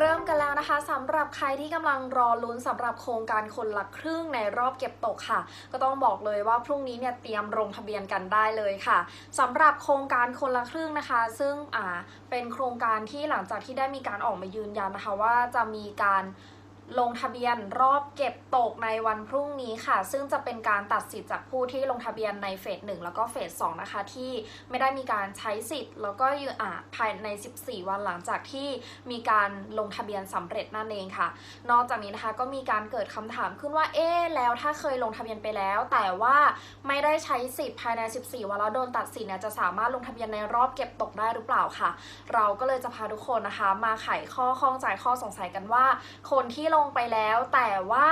เริ่มกันแล้วนะคะสำหรับใครที่กำลังรอลุ้นสำหรับโครงการคนละครึ่งในรอบเก็บตกค่ะ ก็ต้องบอกเลยว่าพรุ่งนี้เนี่ยเตรียมลงทะเบียนกันได้เลยค่ะสำหรับโครงการคนละครึ่งนะคะ ซึ่งอ่าเป็นโครงการที่หลังจากที่ได้มีการออกมายืนยันนะคะ ว่าจะมีการ ลงทะเบียนรอบเก็บตกในวันพรุ่งนี้ค่ะ ซึ่งจะเป็นการตัดสิทธิ์จากผู้ที่ลงทะเบียนในเฟสหนึ่งแล้วก็เฟสสองนะคะ ที่ไม่ได้มีการใช้สิทธิ์ แล้วก็ยือ่าภายใน 14 วันหลังจากที่มีการลงทะเบียนสำเร็จนั่นเองค่ะ นอกจากนี้นะคะก็มีการเกิดคำถามขึ้นว่าเอ๊แล้วถ้าเคยลงทะเบียนไปแล้ว แต่ว่าไม่ได้ใช้สิทธิ์ภายใน 14 วันแล้วโดนตัดสินเนี่ยจะสามารถลงทะเบียนในรอบเก็บตกได้หรือเปล่าค่ะ เราก็เลยจะพาทุกคนนะคะ มาไขข้อข้องใจข้อสงสัยกันว่า คนที่ลงไปแล้ว แต่ว่า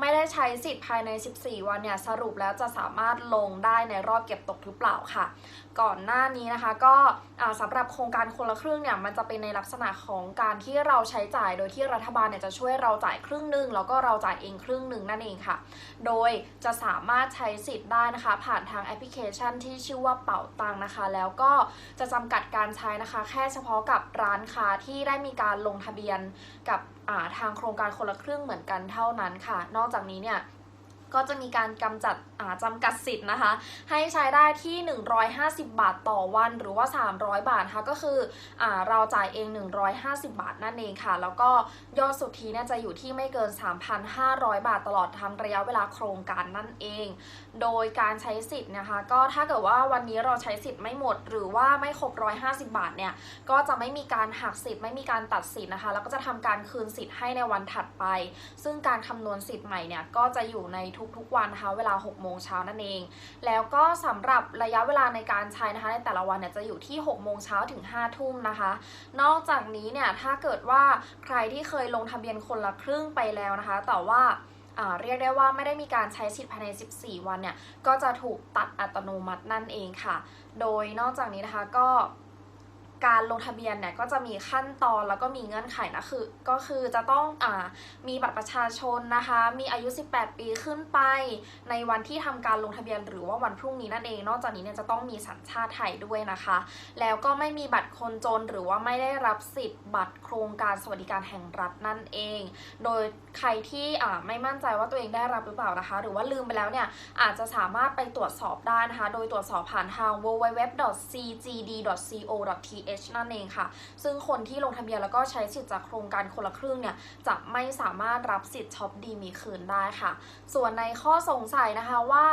ไม่ได้ใช้สิทธิ์ภายใน 14 วันเนี่ยสรุปแล้วจะสามารถลงได้ในรอบเก็บตกหรือเปล่าค่ะ ก่อนหน้านี้นะคะ ก็อ่าสำหรับโครงการคนละครึ่งเนี่ยมันจะเป็นในลักษณะของการที่เราใช้จ่ายโดยที่รัฐบาลเนี่ยจะช่วยเราจ่ายครึ่งหนึ่งแล้วก็เราจ่ายเองครึ่งหนึ่งนั่นเองค่ะ โดยจะสามารถใช้สิทธิ์ได้นะคะ ผ่านทางแอปพลิเคชันที่ชื่อว่าเป๋าตังนะคะ แล้วก็จะจำกัดการใช้นะคะ แค่เฉพาะกับร้านค้าที่ได้มีการลงทะเบียนกับ ทางโครงการคนละครึ่งเหมือนกันเท่านั้นค่ะ นอกจากนี้เนี่ย ก็จะมีการกำจัดจำกัดสิทธิ์นะคะ ให้ใช้ได้ที่ 150 บาทต่อวันหรือว่า 300 บาทนะคะก็คืออเราจ่ายเอง 150 บาทนั่นเองค่ะ แล้วก็ยอดสุทธิเนี่ยจะอยู่ที่ไม่เกิน 3,500 บาทตลอดทั้งระยะเวลาโครงการนั่นเอง โดยการใช้สิทธิ์นะคะ ก็ถ้าเกิดว่าวันนี้เราใช้สิทธิ์ไม่หมด หรือว่าไม่ครบ 150 บาทเนี่ยก็จะไม่มีการหักสิทธิ์ไม่มีการตัดสิทธิ์นะคะ แล้วก็จะทำการคืนสิทธิ์ให้ในวันถัดไป ซึ่งการคำนวณสิทธิ์ใหม่เนี่ยก็จะอยู่ในทุกๆ วันนะคะเวลา 6 โมงเช้านั่นเอง แล้วก็สำหรับระยะเวลาในการใช้นะคะ ในแต่ละวันเนี่ยจะอยู่ที่ 6 โมงเช้าถึง 5 ทุ่มนะคะ นอกจากนี้เนี่ยถ้าเกิดว่าใครที่เคยลงทะเบียนคนละครึ่งไปแล้วนะคะ แต่ว่าอ่าเรียกได้ว่าไม่ได้มีการใช้สิทธิ์ภายใน 14 วันเนี่ย ก็จะถูกตัดอัตโนมัตินั่นเองค่ะ โดยนอกจากนี้นะคะก็ การลงทะเบียนเนี่ยก็จะมีขั้นตอนแล้วก็มีเงื่อนไขนะคือก็คือจะต้องอามีบัตรประชาชนนะคะ มีอายุ 18 ปีขึ้นไปในวันที่ทำการลงทะเบียนหรือว่าวันพรุ่งนี้นั่นเอง นอกจากนี้เนี่ยจะต้องมีสัญชาติไทยด้วยนะคะ แล้วก็ไม่มีบัตรคนจนหรือว่าไม่ได้รับสิทธิ์บัตรโครงการสวัสดิการแห่งรัฐนั่นเอง โดยใครที่อ่าไม่มั่นใจว่าตัวเองได้รับหรือเปล่านะคะ หรือว่าลืมไปแล้วเนี่ยอาจจะสามารถไปตรวจสอบได้นะคะ โดยตรวจสอบผ่านทาง www.cgd.co.th นั่นเองค่ะ ซึ่งคนที่ลงทะเบียนแล้วก็ใช้สิทธิ์จากโครงการคนละครึ่งเนี่ยจะไม่สามารถรับสิทธิ์ช็อปดีมีคืนได้ค่ะ ส่วนในข้อสงสัยนะคะว่า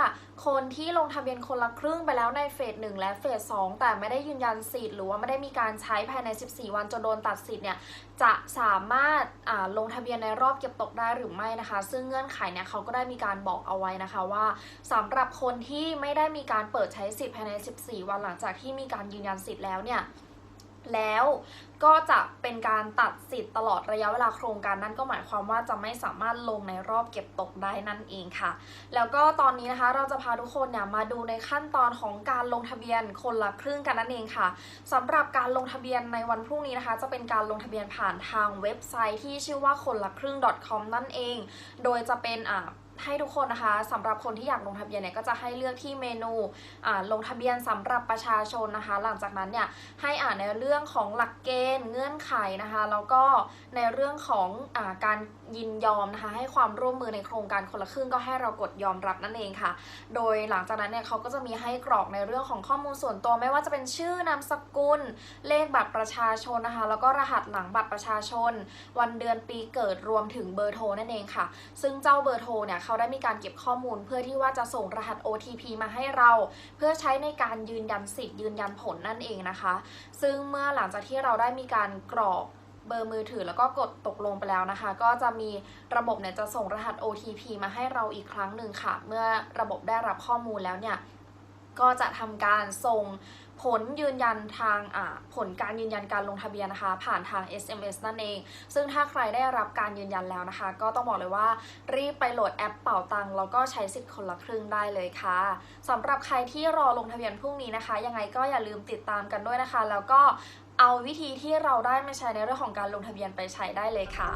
คนที่ลงทะเบียนคนละครึ่งไปแล้วในเฟส1และเฟส2แต่ไม่ได้ยืนยันสิทธิ์หรือว่าไม่ได้มีการใช้ภายใน 14 วันจนโดนตัดสิทธิ์เนี่ยจะสามารถลงทะเบียนในรอบเก็บตกได้หรือไม่นะคะ ซึ่งเงื่อนไขเนี่ยเขาก็ได้มีการบอกเอาไว้นะคะว่าสำหรับคนที่ไม่ได้มีการเปิดใช้สิทธิ์ภายใน 14 วันหลังจากที่มีการยืนยันสิทธิ์แล้วเนี่ย แล้วก็จะเป็นการตัดสิทธิ์ตลอดระยะเวลาโครงการนั่นก็หมายความว่าจะไม่สามารถลงในรอบเก็บตกได้นั่นเองค่ะ แล้วก็ตอนนี้นะคะเราจะพาทุกคนเนี่ยมาดูในขั้นตอนของการลงทะเบียนคนละครึ่งกันนั่นเองค่ะสำหรับการลงทะเบียนในวันพรุ่งนี้นะคะ จะเป็นการลงทะเบียนผ่านทางเว็บไซต์ที่ชื่อว่าคนละครึ่ง .com นั่นเอง โดยจะเป็นอ่า ให้ทุกคนนะคะสำหรับคนที่อยากลงทะเบียนเนี่ยก็จะให้เลือกที่เมนูลงทะเบียนสำหรับประชาชนนะคะ หลังจากนั้นเนี่ยให้อ่านในเรื่องของหลักเกณฑ์เงื่อนไขนะคะ แล้วก็ในเรื่องของอการยินยอมนะคะ ให้ความร่วมมือในโครงการคนละครึ่งก็ให้เรากดยอมรับนั่นเองค่ะ โดยหลังจากนั้นเนี่ยเขาก็จะมีให้กรอกในเรื่องของข้อมูลส่วนตัวไม่ว่าจะเป็นชื่อนามสกุล เลขบัตรประชาชนนะคะ แล้วก็รหัสหลังบัตรประชาชน วันเดือนปีเกิดรวมถึงเบอร์โทรนั่นเองค่ะ ซึ่งเจ้าเบอร์โทรเนี่ยเขาได้มีการเก็บข้อมูล เพื่อที่ว่าจะส่งรหัส OTP มาให้เรา เพื่อใช้ในการยืนยันสิทธิ์ยืนยันผลนั่นเองนะคะ ซึ่งเมื่อหลังจากที่เราได้มีการกรอก เบอร์มือถือแล้วก็กดตกลงไปแล้วนะคะ ก็จะมีระบบเนี่ยจะส่งรหัส OTP มาให้เราอีกครั้งหนึ่งค่ะ เมื่อระบบได้รับข้อมูลแล้วเนี่ยก็จะทำการส่งผลยืนยันทางอ่าผลการยืนยันการลงทะเบียนนะคะ ผ่านทาง SMS นั่นเอง ซึ่งถ้าใครได้รับการยืนยันแล้วนะคะ ก็ต้องบอกเลยว่า รีบไปโหลดแอปเป่าตังแล้วก็ใช้สิทธิ์คนละครึ่งได้เลยค่ะสำหรับใครที่รอลงทะเบียนพรุ่งนี้นะคะ ยังไงก็อย่าลืมติดตามกันด้วยนะคะ แล้วก็ เอาวิธีที่เราได้มาใช้ในเรื่องของการลงทะเบียนไปใช้ได้เลยค่ะ